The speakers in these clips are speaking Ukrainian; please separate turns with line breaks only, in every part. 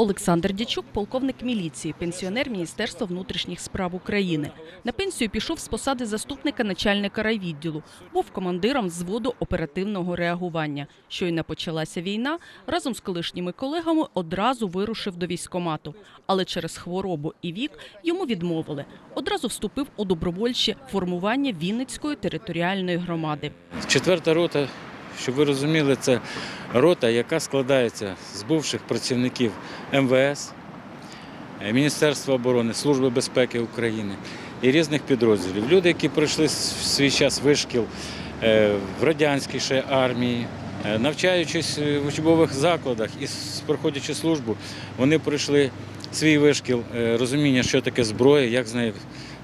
Олександр Дячук, полковник міліції, пенсіонер Міністерства внутрішніх справ України. На пенсію пішов з посади заступника начальника райвідділу. Був командиром взводу оперативного реагування. Щойно почалася війна, разом з колишніми колегами одразу вирушив до військкомату. Але через хворобу і вік йому відмовили. Одразу вступив у добровольче формування Вінницької територіальної громади.
Четверта рота, щоб ви розуміли, це рота, яка складається з бувших працівників МВС, е, Міністерства оборони, Служби безпеки України і різних підрозділів. Люди, які пройшли в свій час вишкіл е, в радянській ще армії, е, навчаючись в учбових закладах і проходячи службу, вони пройшли свій вишкіл розуміння, що таке зброя, як з нею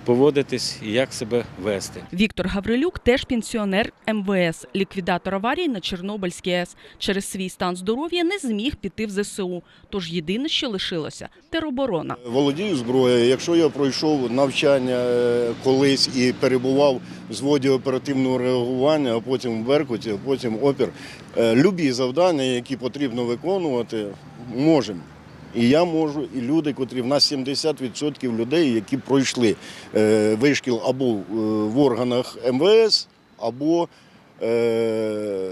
поводитись і як себе вести.
Віктор Гаврилюк теж пенсіонер МВС, ліквідатор аварії на Чорнобильській АЕС. Через свій стан здоров'я не зміг піти в ЗСУ. Тож єдине, що лишилося тероборона.
Володію зброєю. Якщо я пройшов навчання е, колись і перебував в зводі оперативного реагування, а потім в Беркуті, а потім опір, е, любі завдання, які потрібно виконувати, можемо. І я можу, і люди, котрі в нас 70% людей, які пройшли е, вишкіл або е, в органах МВС, або е,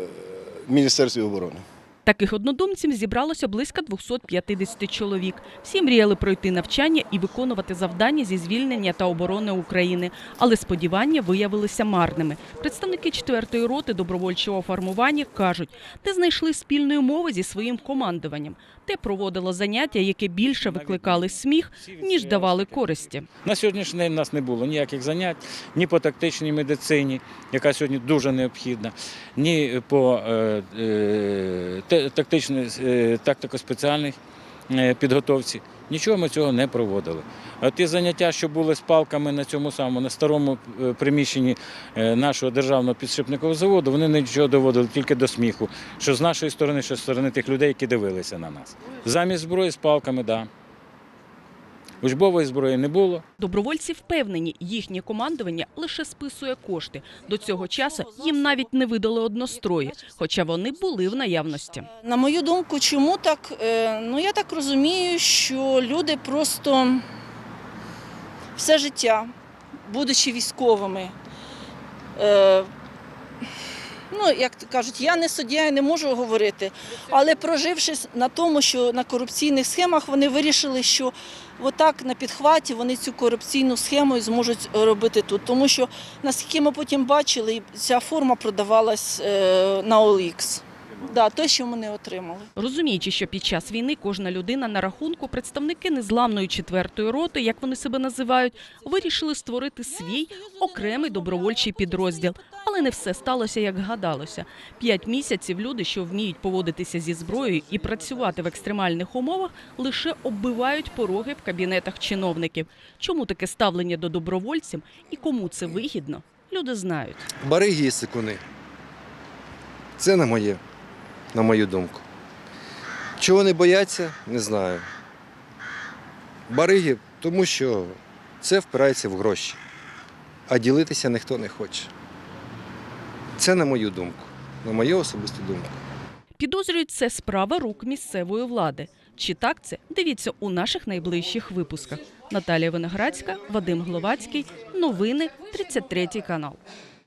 в Міністерстві оборони.
Таких однодумців зібралося близько 250 чоловік. Всі мріяли пройти навчання і виконувати завдання зі звільнення та оборони України. Але сподівання виявилися марними. Представники 4-ї роти добровольчого формування кажуть, те знайшли спільної мови зі своїм командуванням. Те проводило заняття, яке більше викликали сміх, ніж давали користі.
На сьогоднішній день у нас не було ніяких занять ні по тактичній медицині, яка сьогодні дуже необхідна, ні по е, е, тактичній, е, підготовці. Нічого ми цього не проводили. А ті заняття, що були з палками на цьому самому, на старому е, приміщенні нашого державного підшипникового заводу, вони нічого доводили тільки до сміху. Що з нашої сторони, що з сторони тих людей, які дивилися на нас. Замість зброї з палками, так. Да. Учбової зброї не було.
Добровольці впевнені, їхнє командування лише списує кошти. До цього часу їм навіть не видали однострої, хоча вони були в наявності.
На мою думку, чому так? Е, Ну я так розумію, що люди просто все життя, будучи військовими, е, ну як кажуть, я не суддя, я не можу говорити, але проживши на тому, що на корупційних схемах вони вирішили, що отак на підхваті вони цю корупційну схему зможуть робити тут. Тому що наскільки ми потім бачили, ця форма продавалась е, на OLX. Да, те, що ми не отримали.
Розуміючи, що під час війни кожна людина на рахунку, представники незламної четвертої роти, як вони себе називають, вирішили створити свій окремий добровольчий підрозділ. Але не все сталося, як гадалося. П'ять місяців люди, що вміють поводитися зі зброєю і працювати в екстремальних умовах, лише оббивають пороги в кабінетах чиновників. Чому таке ставлення до добровольців і кому це вигідно, люди знають.
Бариги сикуни. Це на моє, на мою думку. Чого не бояться, не знаю. Бариги, тому що це впирається в гроші, а ділитися ніхто не хоче. Це на мою думку, на мою особисту думку.
Підозрюють, це справа рук місцевої влади. Чи так це? Дивіться у наших найближчих випусках. Наталія Виноградська, Вадим Гловацький. Новини 33 канал.